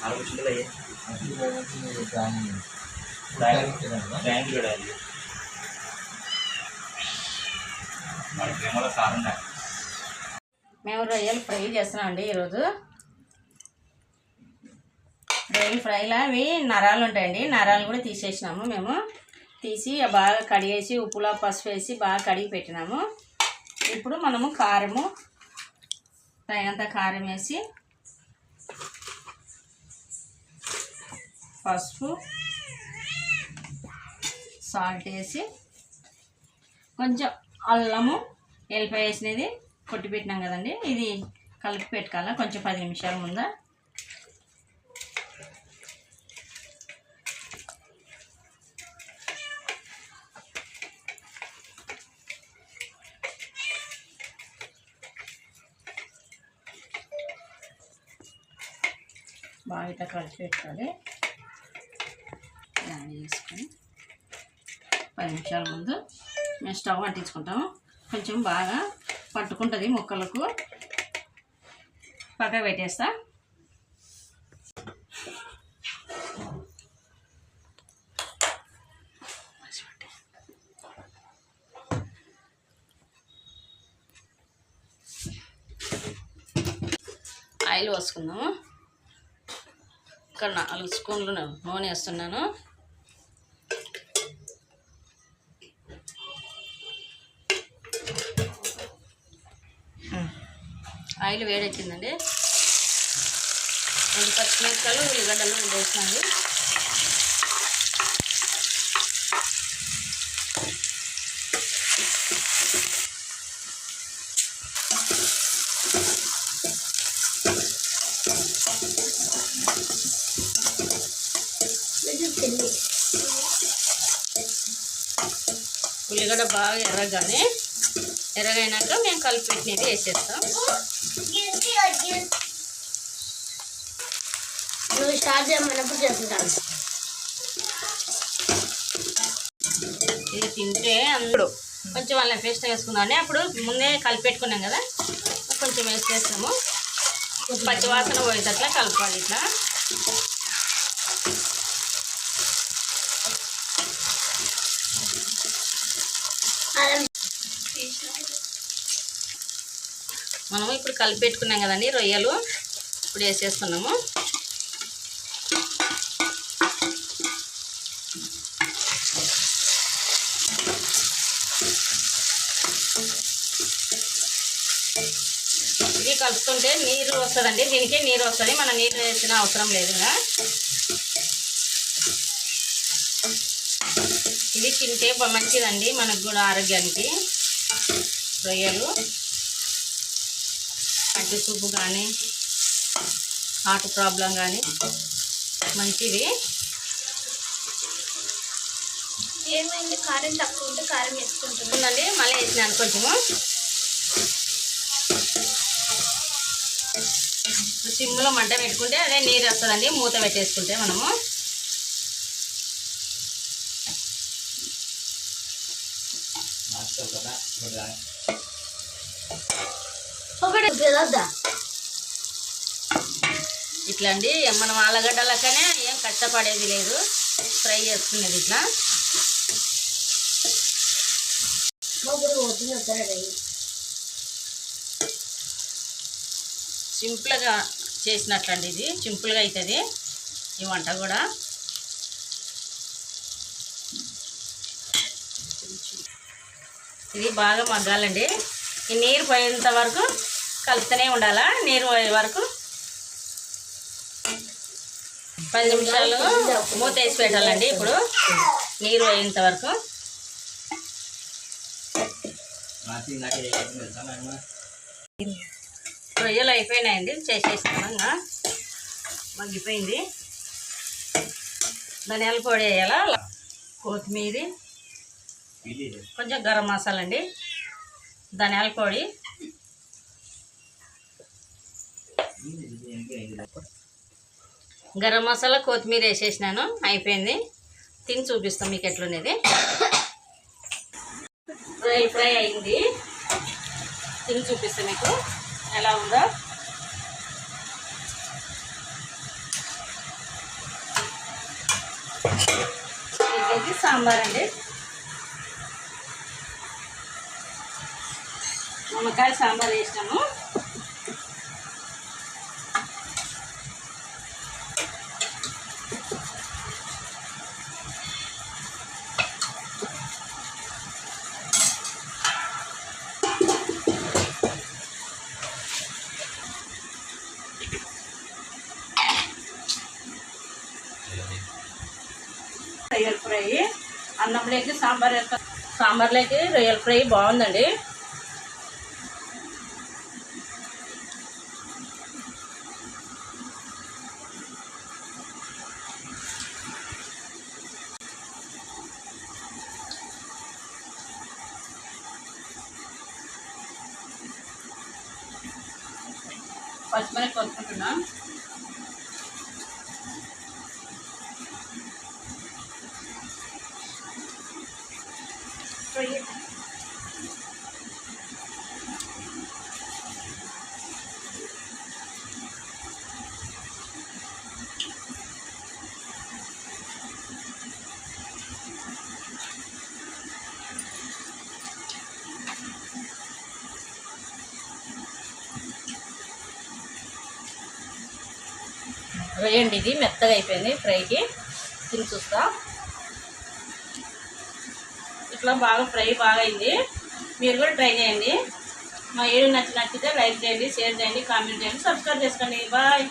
నాలుగు అయ్యాయి చూడాలి మన ప్రేమలో మేము రొయ్యలు ఫ్రై చేస్తున్నాం అండి ఈరోజు. రొయ్యలు ఫ్రైలో? అవి నరాలు ఉంటాయండి. నరాలు కూడా తీసేసినాము మేము. తీసి బాగా కడిగేసి ఉప్పులో పసుపు వేసి బాగా కడిగి పెట్టినాము. ఇప్పుడు మనము కారము తగినంత కారం వేసి పసుపు సాల్ట్ వేసి కొంచెం అల్లము ఎల్లిపాయ వేసినది కొట్టి పెట్టినాం కదండి ఇది కలిపి పెట్టుకోవాలా? కొంచెం పది నిమిషాల ముందా? బాగా ఇట్లా కలిపి పెట్టుకోవాలి యాడ్ చేసుకొని పది నిమిషాల ముందు మేము స్టవ్ అంటించుకుంటాము. కొంచెం బాగా పట్టుకుంటుంది ముక్కలకు. పక్క పెట్టేస్తా. ఆయిల్ పోసుకుందాము. ఇక్కడ నాలుగు స్పూన్లు నూనె వేస్తున్నాను. ఆయిల్ వేడెక్కిందండి. రెండు పచ్చిమిరపకాయలు ఉల్లిగడ్డలు రెండు ఉల్లిగడ్డ బాగా ఎర్రగానే ఎర్రగైనాక మేము కలిపి పెట్టినది వేసేస్తాం. నువ్వు స్టార్ట్ చేయమన్నప్పుడు చేస్తుంటాను ఇది తింటే అందరూ కొంచెం అలా పేస్ట్ వేసుకుందాం అప్పుడు ముందే కలిపి పెట్టుకున్నాం కదా కొంచెం వేసేస్తాము. పచ్చివాసన పోయేటట్లా కలపాలి ఇట్లా. మనము ఇప్పుడు కలిపి పెట్టుకున్నాం కదండి రొయ్యలు. ఇప్పుడు వేసేస్తున్నాము ఇది కలుపుతుంటే నీరు వస్తుందండి. దీనికి నీరు వస్తుంది. మనం నీరు వేసిన అవసరం లేదు ఇది తింటే మంచిదండి మనకు కూడా ఆరోగ్యానికి. రొయ్యలు కంటి చూపు కానీ హార్ట్ ప్రాబ్లం కానీ మంచిది. ఏమైంది? కారం తక్కువ ఉంటే కారం వేసుకుంటున్నాను ఉందండి మళ్ళీ వేసినాను కొంచెము. సిమ్లో మంట పెట్టుకుంటే అదే నీరు వస్తుందండి మూత పెట్టేసుకుంటే మనము నాచుకో కదా ఇప్పుడు ఒకటి పెద్దదా ఇట్లా అండి మనం ఆలగడ్డలకనే ఏం కష్టపడేది లేదు. ఫ్రై చేసుకునేది ఇట్లా. సింపుల్గా చేసినట్లండి ఇది. సింపుల్గా అవుతుంది. ఈ వంట కూడా. ఇది బాగా మగ్గాలండి. ఈ నీరు పోయేంత వరకు కలుపుతూనే ఉండాలా? నీరు పోయే వరకు పది నిమిషాలు మూత వేసి పెట్టాలండి ఇప్పుడు. నీరు పోయేంత వరకు. రొయ్యలు అయిపోయినాయండి. చేసేసినాను మగ్గిపోయింది. ధనియాల పొడి వేయాలా? కొత్తిమీర. కొంచెం గరం మసాలా అండి. ధనియాల పొడి. గరం మసాలా కొత్తిమీర వేసేసినాను అయిపోయింది. తిని చూపిస్తాం మీకు ఎట్లున్నది ఫ్రై ఫ్రై అయింది. తిని చూపిస్తాను మీకు ఎలా ఉందో. ఇది సాంబార్ అండి. నిమ్మకాయ సాంబార్ వేసినాము. రొయ్యల ఫ్రై. అన్నంలోకి సాంబార్ సాంబార్లోకి రొయ్యల ఫ్రై బాగుందండి. పచ్చిమిరపకాయ కొనుక్కుంటున్నా. వేయండి ఇది మెత్తగా అయిపోయింది ఫ్రైకి. తిని చూస్తా. ఇట్లా బాగా ఫ్రై బాగా అయింది మీరు కూడా ట్రై చేయండి. మా ఏడు నచ్చి నచ్చితే లైక్ చేయండి షేర్ చేయండి కామెంట్ చేయండి సబ్స్క్రైబ్ చేసుకోండి. బాయ్.